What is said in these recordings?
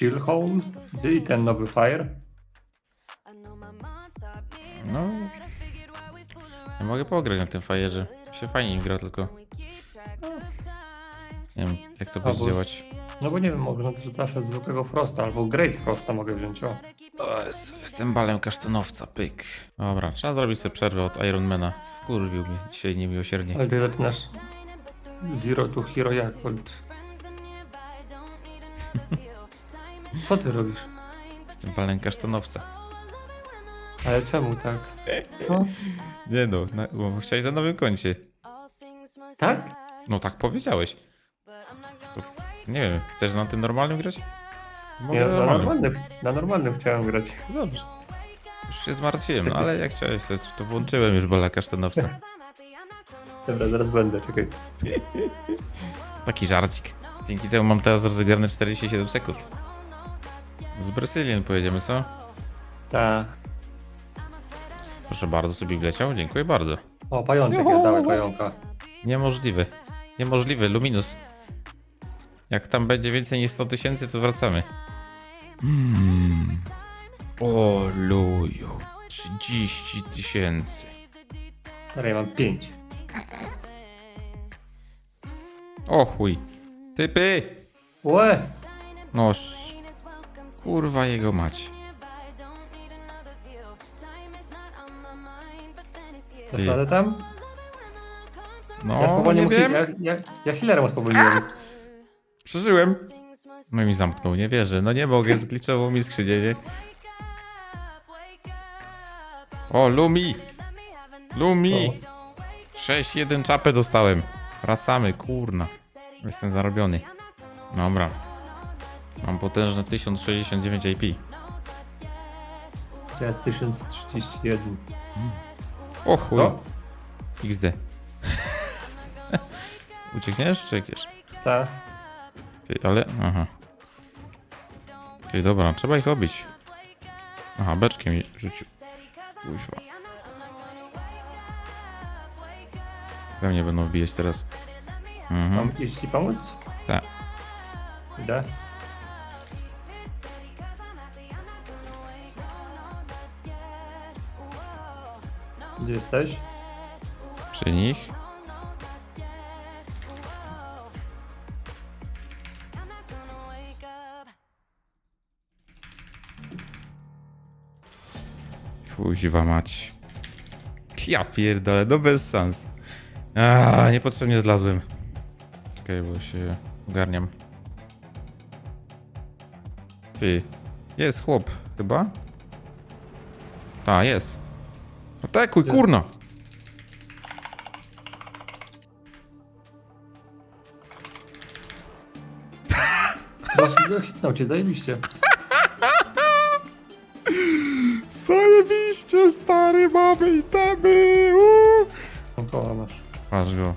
Chill Hole i ten nowy Fire. No. Ja mogę pograć na tym fajerze. Się fajnie im gra, tylko nie wiem jak to będzie działać. No bo nie wiem, można też zawsze zwykłego Frosta albo Great Frosta mogę wziąć. O. O, jest- jestem balem kasztanowca, pyk. Dobra, trzeba zrobić sobie przerwę od Ironmana. Wkurwił mnie dzisiaj niemiłosiernie. Ale ty zaczynasz Zero to Hero jak? Co ty robisz? Jestem balem kasztanowca. Ale czemu tak? Co? Nie no, na, bo chciałeś na nowym koncie. Tak? No tak powiedziałeś. Nie wiem, chcesz na tym normalnym grać? Mogę Ja na normalnym, na normalnym chciałem grać. Dobrze. Już się zmartwiłem, no ale jak chciałeś, to, to włączyłem już bala kasztanowca. Dobra, zaraz będę, czekaj. Taki żarcik. Dzięki temu mam teraz rozegrane 47 sekund. Z Brazylien pojedziemy, co? Ta. Proszę bardzo, sobie wleciał. Dziękuję bardzo. O, pajączek jest, dawaj pająka. Niemożliwe. Niemożliwe, Luminus. Jak tam będzie więcej niż 100 tysięcy, to wracamy. Hmm. O luju. 30 tysięcy. Teraz ja mam pięć. O chuj. Typy! Łe! Noż. Kurwa jego mać. Ty. Naprawdę tam? No, Ja nie spowolniłem, wiem. ja, ja, ja healerem spowolniłem. Przeżyłem. No i mi zamknął, nie wierzę. No nie mogę, zgliczował mi skrzynię, nie? O, Lumi! Lumi! 6-1 czapę dostałem. Wracamy, kurna. Jestem zarobiony. Dobra. Mam potężne 1069 IP. Ja 1031. O chuj. Co? XD. Uciekniesz czy uciekniesz? Ta. Ty, ale... Aha. Ty, dobra, trzeba ich obić. Aha, beczkiem mi rzucił. Kuźwa. We mnie będą wbijać teraz. Mhm. Mam iść ci pomóc? Tak. Idę. Gdzie jesteś? Przy nich. Kuźwa mać. Ja pierdolę, no bez szans. A, niepotrzebnie zlazłem. Czekaj, bo się ogarniam. Ty, jest chłop, chyba? Ta, jest. Atakuj, Jest. kurna! Właśnie hitnął cię, zajebiście. Zajebiście, stary, mamy itemy! uuu. No koła masz. Patrz go.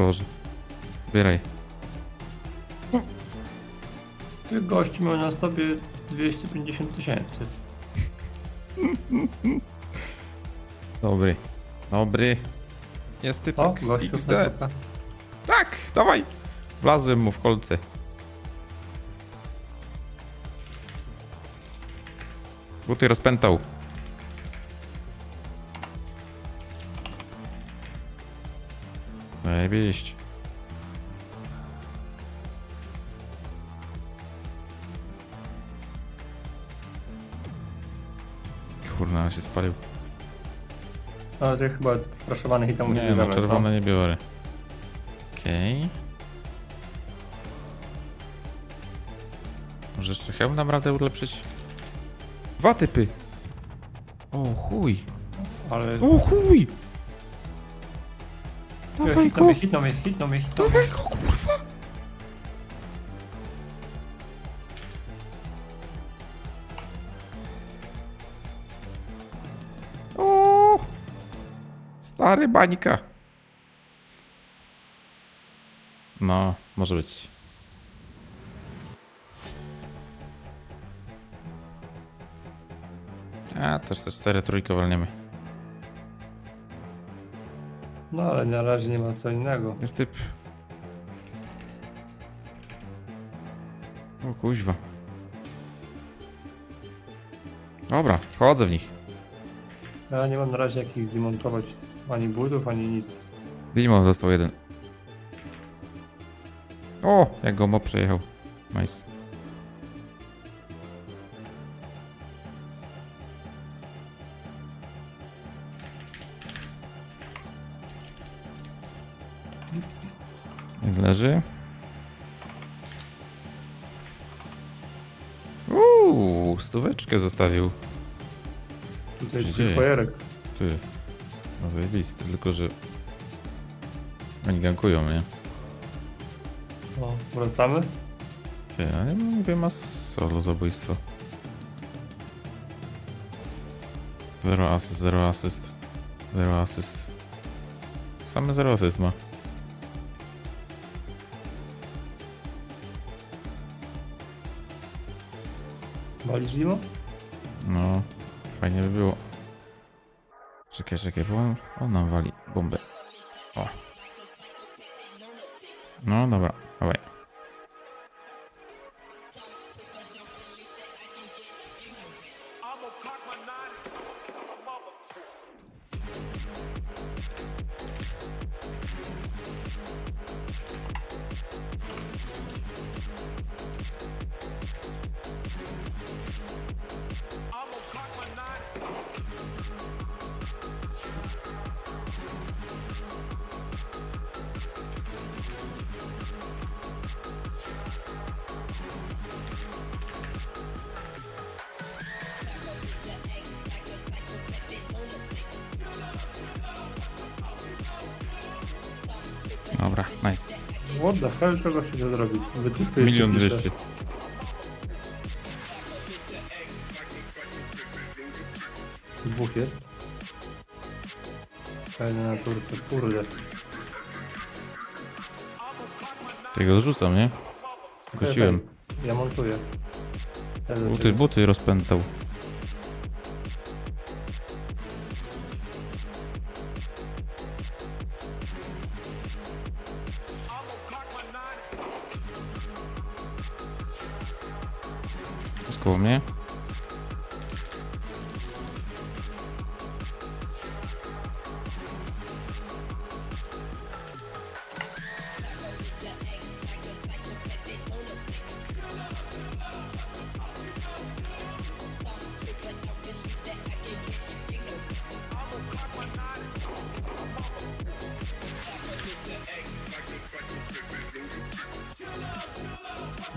Boże. Zbieraj. Tych gości miał na sobie 250 tysięcy. Dobry. Dobry. Jest O, typek gościu XD. Tak, dawaj. Wlazłem mu w kolce. Buty rozpętał. Zajebiście. Kurna, ale się spalił. No, to ja chyba straszowany hitam Nie, bierzemy, no czerwone nie biorę. Okej. Może jeszcze hełm dam radę ulepszyć? Dwa typy! O chuj! Ale... O chuj! Dawaj hitną go! mnie, hitną mnie, hitną mnie, hitną mnie. Dawaj go, kurwa! O! Stary bańka. No, może być. A, też te cztery trójkę walniemy. No ale na razie nie ma co innego. Jest typ. O kuźwa. Dobra, wchodzę w nich. Ja nie mam na razie jakich zdemontować ani budów, ani nic. Dimo został jeden. O, jak go mob przejechał. Nice. Jak leży. Uuu, stóweczkę zostawił. Tutaj twój dzieje? fajerek. Ty. No zajebisty, tylko że... Oni gankują mnie. O, wracamy? Ty, a ja mówię ma solo zabójstwo. Zero asyst, zero asyst. Zero asyst. Same zero asyst ma. Walisz Dimo? No, fajnie by było. Czekaj, czekaj, bo on, on nam wali bombę. O. No dobra, dawaj. Dobra, nice. What the hell, czego się zrobić? Wytypy Milion dwieście. Dwóch jest. Fajne na turce, kurde. Tego rzucam, nie? Wróciłem. Ja montuję. Buty, buty rozpętał. Jest koło mnie.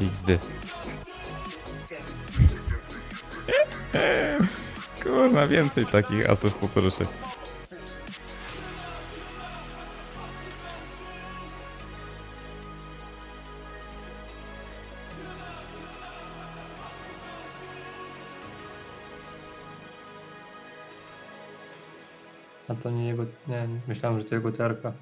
XD. Kurna, więcej takich asów poproszę. A to nie jego, nie, myślałem, że to jego terka.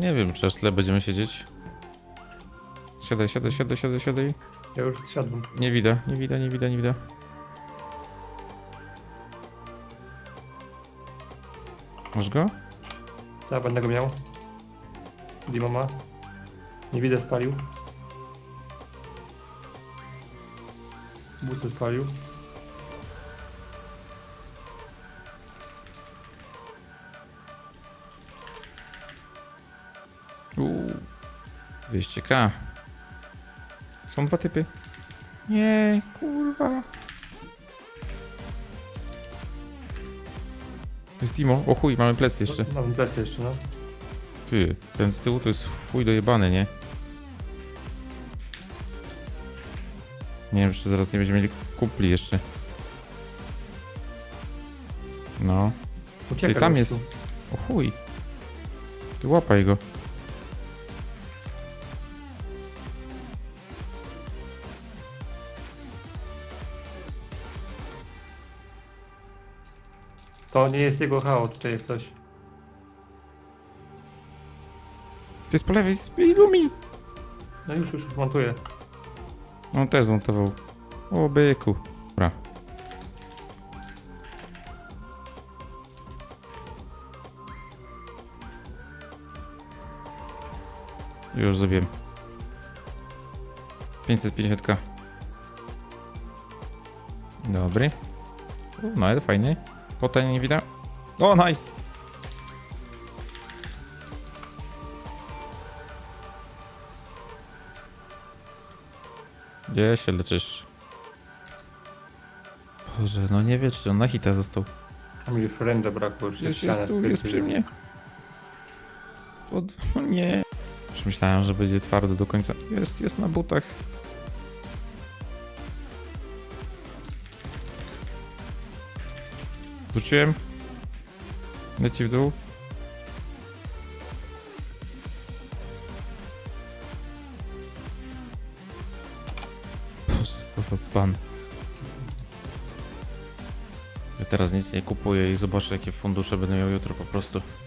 Nie wiem, czy aż tyle będziemy siedzieć. Siadaj, siadaj, siadaj, siadaj, siadaj. Ja już zsiadłem. Nie widać, nie widać, nie widać, nie widać. Masz go? Tak, będę go miał. Dimo ma. Nie widzę spalił. Buty spalił. 200k. Są dwa typy. Nie, kurwa. Jest Timo. O chuj, mamy plecy jeszcze. Mam plecy jeszcze, no. Ty, ten z tyłu to jest chuj dojebany, nie? Nie wiem, czy zaraz nie będziemy mieli kupli jeszcze. No. Ucieka Ty, tam jest. O chuj. Ty łapaj go. To nie jest jego hao, tutaj jest coś. Ty jest po lewej, z Illumi! No już, już, już montuję. On też zmontował. O, byku. Dobra. Już zrobiłem. 550k. Dobry. O, no ale fajny. Potem nie widać. O, nice! Gdzie się leczysz? Boże, no nie wie, czy on na hita został. A mi już rędę brakło, już Jest, tu, jest przy mnie. Od... O nie. Już myślałem, że będzie twardo do końca. Jest, jest na butach. Wróciłem. Leci w dół. Boże, co za span. Ja teraz nic nie kupuję i zobaczę jakie fundusze będę miał jutro po prostu.